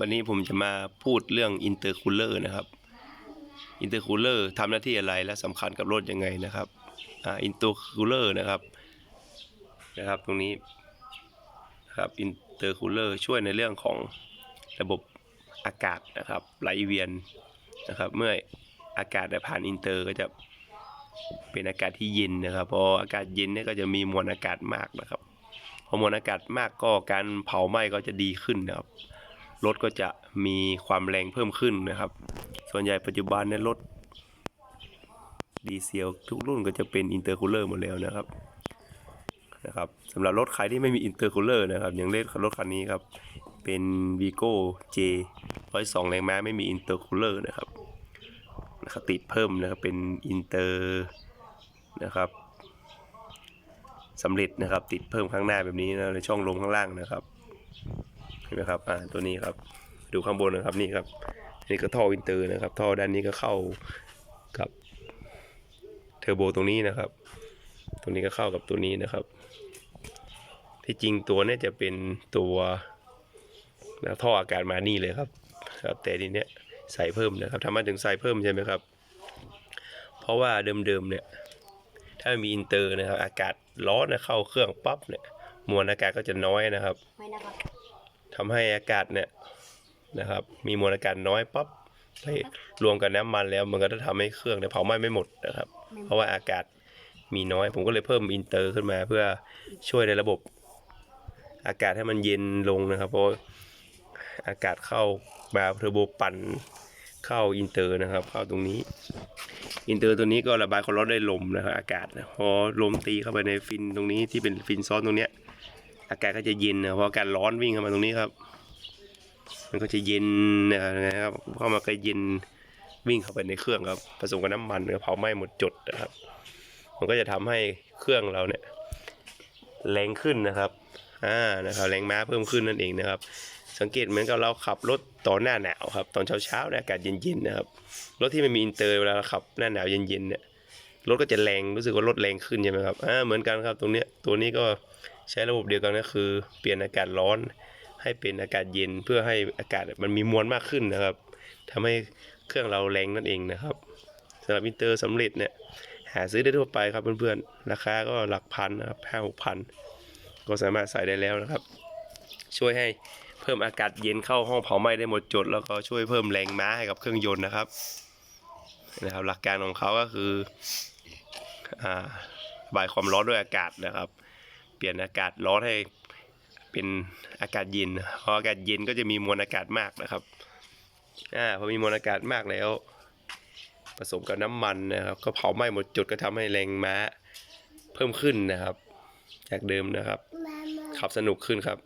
วันนี้ผมจะมาพูดเรื่องอินเตอร์คูลเลอร์นะครับอินเตอร์คูลเลอร์ทำหน้าที่อะไรและสำคัญกับรถยังไงนะครับอ่าอินเตอร์คูลเลอร์นะครับนะครับ ตรงนี้นะครับอินเตอร์คูลเลอร์ช่วยในเรื่องของระบบอากาศนะครับไหลเวียนนะครับ เมื่ออากาศได้ผ่านอินเตอร์ก็จะเป็นอากาศที่เย็นนะครับพออากาศเย็นเนี่ยก็จะมีมวลอากาศมากนะครับพอมวลอากาศมากก็การเผาไหม้ก็จะดีขึ้นนะครับ รถก็จะมีความแรงเพิ่มขึ้นนะครับ ส่วนใหญ่ปัจจุบันเนี่ยรถดีเซลทุกรุ่นก็จะเป็นอินเตอร์คูลเลอร์หมดแล้วนะครับนะครับสำหรับรถใครที่ไม่มีอินเตอร์คูลเลอร์นะครับอย่างเลขรถคันนี้ครับเป็น Vigo J 102แรงม้าไม่มีอินเตอร์คูลเลอร์นะครับนะครับติดเพิ่มนะครับเป็นอินเตอร์นะครับสำเร็จนะครับติดเพิ่มข้างหน้าแบบนี้นะในช่องลมข้างล่างนะครับ นไหมครับอ่าตัวนี้ครับ ดูข้างบนนะครับนี่ครับนี่ก็ท่ออินเตอร์นะครับ ท่อด้านนี้ก็เข้ากับเทอร์โบตรงนี้นะครับ ตรงนี้ก็เข้ากับตัวนี้นะครับ ที่จริงตัวเนี้จะเป็นตัวท่ออากาศมานี่เลยครับ ครับ แต่ทีเนี้ยใส่เพิ่มนะครับทำไมถึงใส่เพิ่มใช่ไหมครับ เพราะว่าเดิมๆเนี่ย ถ้ามีอินเตอร์นะครับ อากาศร้อนนะเข้าเครื่องปั๊บเนี่ยมวลอากาศก็จะน้อยนะครับไม่นะครับ ทำให้อากาศเนี่ยนะครับ มีมวลอากาศน้อยปั๊บไปรวมกับน้ำมันแล้วมันก็จะทำให้เครื่องเนี่ยเผาไหม้ไม่หมดนะครับ เพราะว่าอากาศมีน้อย ผมก็เลยเพิ่มอินเตอร์ขึ้นมาเพื่อช่วยในระบบ อากาศให้มันเย็นลงนะครับ เพราะอากาศเข้ามาเทอร์โบปั่นเข้าอินเตอร์นะครับ เข้าตรงนี้ อินเตอร์ตัวนี้ก็ระบายความร้อนได้ลมนะครับอากาศนะพอลมตีเข้าไปในฟินตรงนี้ที่เป็นฟินซ้อนตรงเนี้ย อากาศก็จะเย็นนะเพราะอากาศร้อนวิ่งเข้ามาตรงนี้ครับ มันก็จะเย็นนะครับเข้ามาก็เย็นวิ่งเข้าไปในเครื่องครับ ผสมกับน้ำมันก็เผาไหม้หมดจดนะครับ มันก็จะทำให้เครื่องเราเนี่ยแรงขึ้นนะครับอ่านะครับแรงม้าเพิ่มขึ้นนั่นเองนะครับ สังเกตเหมือนกับเราขับรถตอนหน้าหนาวครับ ตอนเช้าๆเนี่ยอากาศเย็นๆนะครับรถที่ไม่มีอินเตอร์เวลาเราขับหน้าหนาวเย็นๆเนี่ยรถก็จะแรงรู้สึกว่ารถแรงขึ้นใช่ไหมครับอ่าเหมือนกันครับตรงเนี้ยตัวนี้ก็ ใช้ระบบเดียวกันก็คือ เปลี่ยนอากาศร้อน ให้เป็นอากาศเย็นเพื่อให้อากาศมันมีมวลมากขึ้นนะครับทำให้เครื่องเราแรงนั่นเองนะครับสำหรับอินเตอร์สำเร็จเนี่ยหาซื้อได้ทั่วไปครับเพื่อนๆราคาก็หลักพันนะครับห้าหกพันก็สามารถใส่ได้แล้วนะครับ ช่วยให้เพิ่มอากาศเย็นเข้าห้องเผาไหม้ได้หมดจด แล้วก็ช่วยเพิ่มแรงม้าให้กับเครื่องยนต์นะครับนะครับ หลักการของเขาก็คืออ่าระบายความร้อนด้วยอากาศนะครับ เปลี่ยนอากาศร้อนให้เป็นอากาศเย็นพออากาศเย็นก็จะมีมวลอากาศมากนะครับอ่าพอมีมวลอากาศมากแล้ว ผสมกับน้ำมันนะครับ ก็เผาไหม้หมดจุดก็ทำให้แรงม้าเพิ่มขึ้นนะครับ จากเดิมนะครับ ขับสนุกขึ้นครับ